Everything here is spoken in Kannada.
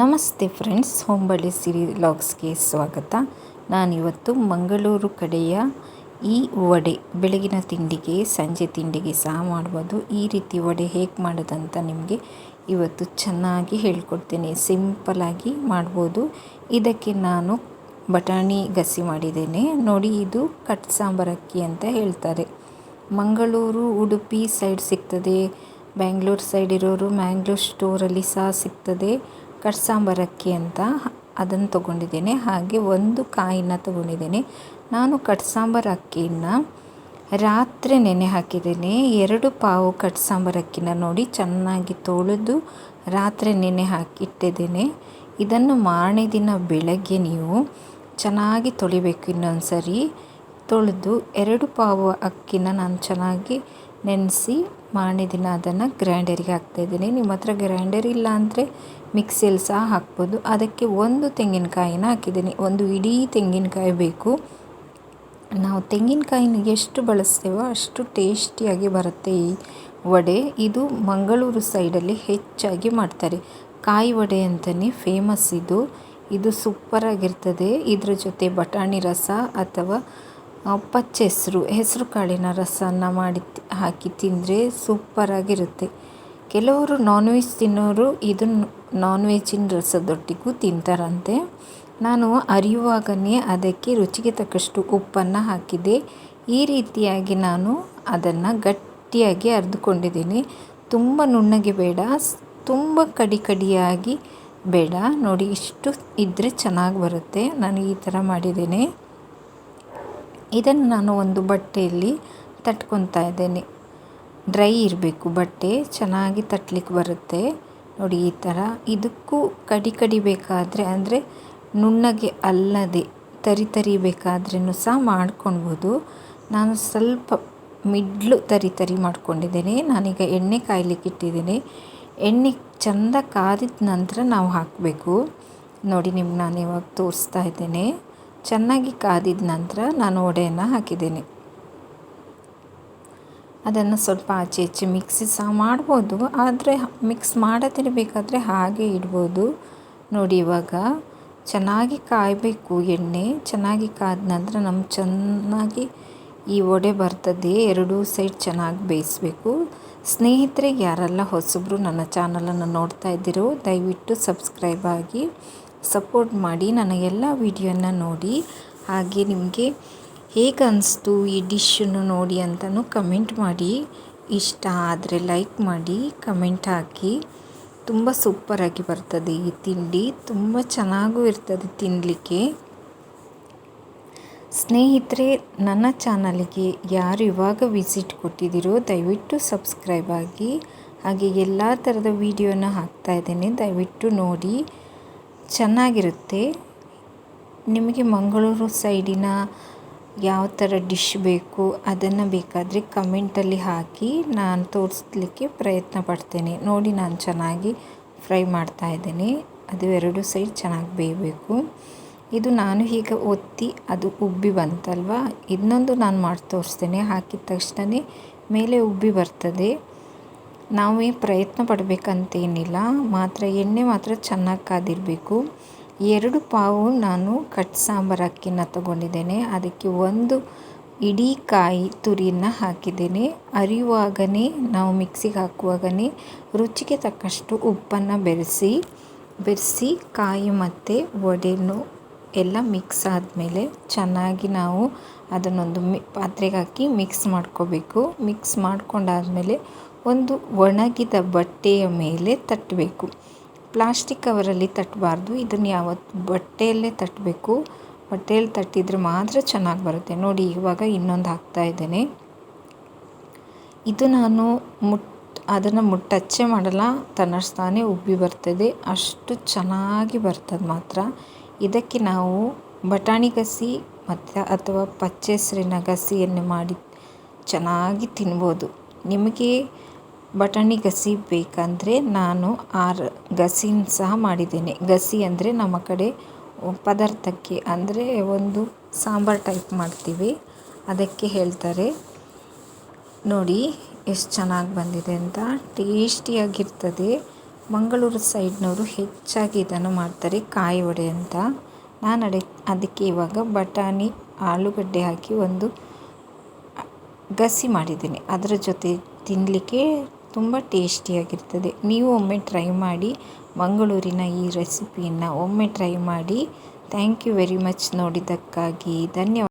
ನಮಸ್ತೆ ಫ್ರೆಂಡ್ಸ್ ಹೊಂಬಳ್ಳಿ ಸಿರಿ ಲಾಗ್ಸ್ಗೆ ಸ್ವಾಗತ. ನಾನಿವತ್ತು ಮಂಗಳೂರು ಕಡೆಯ ಈ ವಡೆ, ಬೆಳಗಿನ ತಿಂಡಿಗೆ, ಸಂಜೆ ತಿಂಡಿಗೆ ಸಹ ಮಾಡ್ಬೋದು. ಈ ರೀತಿ ವಡೆ ಹೇಗೆ ಮಾಡೋದಂತ ನಿಮಗೆ ಇವತ್ತು ಚೆನ್ನಾಗಿ ಹೇಳ್ಕೊಡ್ತೇನೆ. ಸಿಂಪಲಾಗಿ ಮಾಡ್ಬೋದು. ಇದಕ್ಕೆ ನಾನು ಬಟಾಣಿ ಗಸಿ ಮಾಡಿದ್ದೇನೆ. ನೋಡಿ, ಇದು ಕಟ್ ಸಾಂಬಾರಕ್ಕಿ ಅಂತ ಹೇಳ್ತಾರೆ. ಮಂಗಳೂರು ಉಡುಪಿ ಸೈಡ್ ಸಿಗ್ತದೆ, ಬ್ಯಾಂಗ್ಳೂರು ಸೈಡ್ ಇರೋರು ಮ್ಯಾಂಗ್ಳೂರ್ ಸ್ಟೋರಲ್ಲಿ ಸಹ ಸಿಗ್ತದೆ. ಕಟ್ಸಾಂಬರ್ ಅಕ್ಕಿ ಅಂತ ಅದನ್ನು ತೊಗೊಂಡಿದ್ದೇನೆ. ಹಾಗೆ ಒಂದು ಕಾಯಿನ ತೊಗೊಂಡಿದ್ದೇನೆ. ನಾನು ಕಟ್ಸಾಂಬರ್ ಅಕ್ಕಿನ ರಾತ್ರಿ ನೆನೆ ಹಾಕಿದ್ದೇನೆ. ಎರಡು ಪಾವು ಕಟ್ಸಾಂಬರ್ ಅಕ್ಕಿನ ನೋಡಿ ಚೆನ್ನಾಗಿ ತೊಳೆದು ರಾತ್ರಿ ನೆನೆ ಹಾಕಿಟ್ಟಿದ್ದೇನೆ. ಇದನ್ನು ಮಾರನೇ ದಿನ ಬೆಳಗ್ಗೆ ನೀವು ಚೆನ್ನಾಗಿ ತೊಳಿಬೇಕು ಇನ್ನೊಂದು ಸರಿ ತೊಳೆದು ಎರಡು ಪಾವು ಅಕ್ಕಿನ ನಾನು ಚೆನ್ನಾಗಿ ನೆನೆಸಿ ಮಾರನೇ ದಿನ ಅದನ್ನು ಗ್ರೈಂಡರಿಗೆ ಹಾಕ್ತಾಯಿದ್ದೀನಿ ನಿಮ್ಮ ಹತ್ರ ಗ್ರೈಂಡರ್ ಇಲ್ಲ ಅಂದರೆ ಮಿಕ್ಸಿಯಲ್ಲಿ ಸಹ ಹಾಕ್ಬೋದು. ಅದಕ್ಕೆ ಒಂದು ತೆಂಗಿನಕಾಯಿನ ಹಾಕಿದ್ದೀನಿ. ಒಂದು ಇಡೀ ತೆಂಗಿನಕಾಯಿ ಬೇಕು. ನಾವು ತೆಂಗಿನಕಾಯಿನ ಎಷ್ಟು ಬಳಸ್ತೇವೋ ಅಷ್ಟು ಟೇಸ್ಟಿಯಾಗಿ ಬರುತ್ತೆ ಈ ವಡೆ. ಇದು ಮಂಗಳೂರು ಸೈಡಲ್ಲಿ ಹೆಚ್ಚಾಗಿ ಮಾಡ್ತಾರೆ. ಕಾಯಿ ವಡೆ ಅಂತಲೇ ಫೇಮಸ್ ಇದು. ಇದು ಸೂಪರಾಗಿರ್ತದೆ. ಇದರ ಜೊತೆ ಬಟಾಣಿ ರಸ ಅಥವಾ ಪಚ್ಚೆ ಹೆಸರು ಹೆಸರು ಕಾಳಿನ ರಸನ ಮಾಡಿ ಹಾಕಿ ತಿಂದರೆ ಸೂಪರಾಗಿರುತ್ತೆ. ಕೆಲವರು ನಾನ್ ವೆಜ್ ತಿನ್ನೋರು ಇದನ್ನು ನಾನ್ ವೆಜ್ಜಿನ ರಸದೊಟ್ಟಿಗೂ ತಿಂತಾರಂತೆ. ನಾನು ಅರಿಯುವಾಗನೇ ಅದಕ್ಕೆ ರುಚಿಗೆ ತಕ್ಕಷ್ಟು ಉಪ್ಪನ್ನು ಹಾಕಿದೆ. ಈ ರೀತಿಯಾಗಿ ನಾನು ಅದನ್ನು ಗಟ್ಟಿಯಾಗಿ ಅರ್ದುಕೊಂಡಿದ್ದೀನಿ. ತುಂಬ ನುಣ್ಣಗೆ ಬೇಡ ತುಂಬ ಕಡಿ ಕಡಿಯಾಗಿ ಬೇಡ. ನೋಡಿ, ಇಷ್ಟು ಇದ್ದರೆ ಚೆನ್ನಾಗಿ ಬರುತ್ತೆ. ನಾನು ಈ ಥರ ಮಾಡಿದ್ದೇನೆ. ಇದನ್ನು ನಾನು ಒಂದು ಬಟ್ಟೆಯಲ್ಲಿ ತಟ್ಕೊತಾ ಇದ್ದೇನೆ. ಡ್ರೈ ಇರಬೇಕು ಬಟ್ಟೆ, ಚೆನ್ನಾಗಿ ತಟ್ಲಿಕ್ಕೆ ಬರುತ್ತೆ. ನೋಡಿ, ಈ ಥರ ಇದಕ್ಕೂ ಕಡಿ ಕಡಿ ಬೇಕಾದರೆ, ಅಂದರೆ ನುಣ್ಣಗೆ ಅಲ್ಲದೆ ತರಿ ತರಿ ಬೇಕಾದ್ರೂ ಸಹ ಮಾಡ್ಕೊಳ್ಬೋದು ನಾನು ಸ್ವಲ್ಪ ಮಿಡ್ಲು ತರಿ ತರಿ ಮಾಡ್ಕೊಂಡಿದ್ದೇನೆ. ನಾನೀಗ ಎಣ್ಣೆ ಕಾಯ್ಲಿಕ್ಕೆ ಇಟ್ಟಿದ್ದೀನಿ. ಎಣ್ಣೆ ಚೆಂದ ಕಾದಿದ ನಂತರ ನಾವು ಹಾಕಬೇಕು. ನೋಡಿ, ನಿಮ್ಗೆ ನಾನು ಇವಾಗ ತೋರಿಸ್ತಾ ಇದ್ದೇನೆ. ಚೆನ್ನಾಗಿ ಕಾದಿದ ನಂತರ ನಾನು ಒಡೆಯನ್ನು ಹಾಕಿದ್ದೇನೆ. ಅದನ್ನು ಸ್ವಲ್ಪ ಆಚೆ ಈಚೆ ಮಿಕ್ಸಿ ಸಹ ಮಾಡ್ಬೋದು. ಆದರೆ ಮಿಕ್ಸ್ ಮಾಡದಿರಬೇಕಾದ್ರೆ ಹಾಗೆ ಇಡ್ಬೋದು. ನೋಡಿ ಇವಾಗ ಚೆನ್ನಾಗಿ ಕಾಯಬೇಕು ಎಣ್ಣೆ. ಚೆನ್ನಾಗಿ ಕಾದ ನಂತರ ನಮ್ಮ ಚೆನ್ನಾಗಿ ಈ ವಡೆ ಬರ್ತದೆ. ಎರಡೂ ಸೈಡ್ ಚೆನ್ನಾಗಿ ಬೇಯಿಸಬೇಕು. ಸ್ನೇಹಿತರೆ, ಯಾರೆಲ್ಲ ಹೊಸಬ್ರು ನನ್ನ ಚಾನಲನ್ನು ನೋಡ್ತಾ ಇದ್ದೀರೋ, ದಯವಿಟ್ಟು ಸಬ್ಸ್ಕ್ರೈಬ್ ಆಗಿ ಸಪೋರ್ಟ್ ಮಾಡಿ. ನನ್ನ ಎಲ್ಲ ವಿಡಿಯೋನ ನೋಡಿ. ಹಾಗೆ ನಿಮಗೆ ಹೇಗೆ ಅನಿಸ್ತು ಈ ಡಿಶ್ಶನ್ನು ನೋಡಿ ಅಂತಲೂ ಕಮೆಂಟ್ ಮಾಡಿ. ಇಷ್ಟ ಆದರೆ ಲೈಕ್ ಮಾಡಿ, ಕಮೆಂಟ್ ಹಾಕಿ. ತುಂಬ ಸೂಪರಾಗಿ ಬರ್ತದೆ ಈ ತಿಂಡಿ. ತುಂಬ ಚೆನ್ನಾಗೂ ಇರ್ತದೆ ತಿನ್ನಲಿಕ್ಕೆ ಸ್ನೇಹಿತರೆ, ನನ್ನ ಚಾನಲ್ಗೆ ಯಾರು ಇವಾಗ ವಿಸಿಟ್ ಕೊಟ್ಟಿದ್ದೀರೋ ದಯವಿಟ್ಟು ಸಬ್ಸ್ಕ್ರೈಬ್ ಆಗಿ. ಹಾಗೆ ಎಲ್ಲ ಥರದ ವೀಡಿಯೋನ ಹಾಕ್ತಾ ಇದ್ದೇನೆ, ದಯವಿಟ್ಟು ನೋಡಿ. ಚೆನ್ನಾಗಿರುತ್ತೆ. ನಿಮಗೆ ಮಂಗಳೂರು ಸೈಡಿನ ಯಾವ ಥರ ಡಿಶ್ ಬೇಕು ಅದನ್ನು ಬೇಕಾದರೆ ಕಮೆಂಟಲ್ಲಿ ಹಾಕಿ ನಾನು ತೋರಿಸ್ಲಿಕ್ಕೆ ಪ್ರಯತ್ನ ಪಡ್ತೇನೆ. ನೋಡಿ ನಾನು ಚೆನ್ನಾಗಿ ಫ್ರೈ ಮಾಡ್ತಾ ಇದ್ದೇನೆ. ಅದು ಎರಡು ಸೈಡ್ ಚೆನ್ನಾಗಿ ಬೇಯಬೇಕು. ಇದು ನಾನು ಈಗ ಒತ್ತಿ ಅದು ಉಬ್ಬಿ ಬಂತಲ್ವ? ಇನ್ನೊಂದು ನಾನು ಮಾಡಿ ತೋರಿಸ್ತೇನೆ. ಹಾಕಿದ ತಕ್ಷಣವೇ ಮೇಲೆ ಉಬ್ಬಿ ಬರ್ತದೆ. ನಾವೇ ಪ್ರಯತ್ನ ಪಡಬೇಕಂತೇನಿಲ್ಲ. ಮಾತ್ರ ಎಣ್ಣೆ ಮಾತ್ರ ಚೆನ್ನಾಗಿ ಕಾದಿರಬೇಕು. ಎರಡು ಪಾವು ನಾನು ಕಟ್ ಸಾಂಬಾರು ಅಕ್ಕಿನ ತಗೊಂಡಿದ್ದೇನೆ. ಅದಕ್ಕೆ ಒಂದು ಇಡೀ ಕಾಯಿ ತುರಿಯನ್ನು ಹಾಕಿದ್ದೇನೆ. ಅರಿಯುವಾಗನೇ, ನಾವು ಮಿಕ್ಸಿಗೆ ಹಾಕುವಾಗನೇ ರುಚಿಗೆ ತಕ್ಕಷ್ಟು ಉಪ್ಪನ್ನು ಬೆರೆಸಿ ಬೆರೆಸಿ ಕಾಯಿ ಮತ್ತು ವಡೆನು ಎಲ್ಲ ಮಿಕ್ಸ್ ಆದಮೇಲೆ ಚೆನ್ನಾಗಿ ನಾವು ಅದನ್ನೊಂದು ಮಿ, ಪಾತ್ರೆಗೆ ಹಾಕಿ ಮಿಕ್ಸ್ ಮಾಡ್ಕೋಬೇಕು. ಮಿಕ್ಸ್ ಮಾಡ್ಕೊಂಡಾದಮೇಲೆ ಒಂದು ಒಣಗಿದ ಬಟ್ಟೆಯ ಮೇಲೆ ತಟ್ಟಬೇಕು. ಪ್ಲಾಸ್ಟಿಕ್ ಕವರಲ್ಲಿ ತಟ್ಟಬಾರ್ದು ಇದನ್ನು ಯಾವತ್ತು ಬಟ್ಟೆಯಲ್ಲೇ ತಟ್ಟಬೇಕು ಬಟ್ಟೆಯಲ್ಲಿ ತಟ್ಟಿದರೆ ಮಾತ್ರ ಚೆನ್ನಾಗಿ ಬರುತ್ತೆ. ನೋಡಿ, ಇವಾಗ ಇನ್ನೊಂದು ಹಾಕ್ತಾ ಇದ್ದೇನೆ. ಇದು ನಾನು ಮುಟ್, ಅದನ್ನು ಮುಟ್ಟಚ್ಚೆ ಮಾಡಲ್ಲ. ತನ್ನಷ್ಟಾನೇ ಉಬ್ಬಿ ಬರ್ತದೆ. ಅಷ್ಟು ಚೆನ್ನಾಗಿ ಬರ್ತದೆ ಮಾತ್ರ. ಇದಕ್ಕೆ ನಾವು ಬಟಾಣಿ ಗಸಿ ಮತ್ತು ಅಥವಾ ಪಚ್ಚೆಸರಿನ ಗಸಿಯನ್ನು ಮಾಡಿ ಚೆನ್ನಾಗಿ ತಿನ್ಬೋದು. ನಿಮಗೆ ಬಟಾಣಿ ಗಸಿ ಬೇಕಂದರೆ ನಾನು ಆರು ಗಸಿನ ಸಹ ಮಾಡಿದ್ದೇನೆ. ಗಸಿ ಅಂದರೆ ನಮ್ಮ ಕಡೆ ಪದಾರ್ಥಕ್ಕೆ ಅಂದರೆ ಒಂದು ಸಾಂಬಾರು ಟೈಪ್ ಮಾಡ್ತೀವಿ. ಅದಕ್ಕೆ ಹೇಳ್ತಾರೆ, ನೋಡಿ, ಎಷ್ಟು ಚೆನ್ನಾಗಿ ಬಂದಿದೆ ಅಂತ. ಟೇಸ್ಟಿಯಾಗಿರ್ತದೆ ಮಂಗಳೂರು ಸೈಡ್ನವರು ಹೆಚ್ಚಾಗಿ ಇದನ್ನು ಮಾಡ್ತಾರೆ, ಕಾಯಿ ವಡೆ ಅಂತ. ನಾನು ಅಡೆ, ಅದಕ್ಕೆ ಇವಾಗ ಬಟಾಣಿ, ಆಲೂಗಡ್ಡೆ ಹಾಕಿ ಒಂದು ಗಸಿ ಮಾಡಿದ್ದೀನಿ. ಅದರ ಜೊತೆ ತಿನ್ನಲಿಕ್ಕೆ ತುಂಬ ಟೇಸ್ಟಿಯಾಗಿರ್ತದೆ. ನೀವು ಒಮ್ಮೆ ಟ್ರೈ ಮಾಡಿ ಮಂಗಳೂರಿನ ಈ ರೆಸಿಪಿಯನ್ನು ಒಮ್ಮೆ ಟ್ರೈ ಮಾಡಿ. ಥ್ಯಾಂಕ್ ಯು ವೆರಿ ಮಚ್ ನೋಡಿದ್ದಕ್ಕಾಗಿ. ಧನ್ಯವಾದ.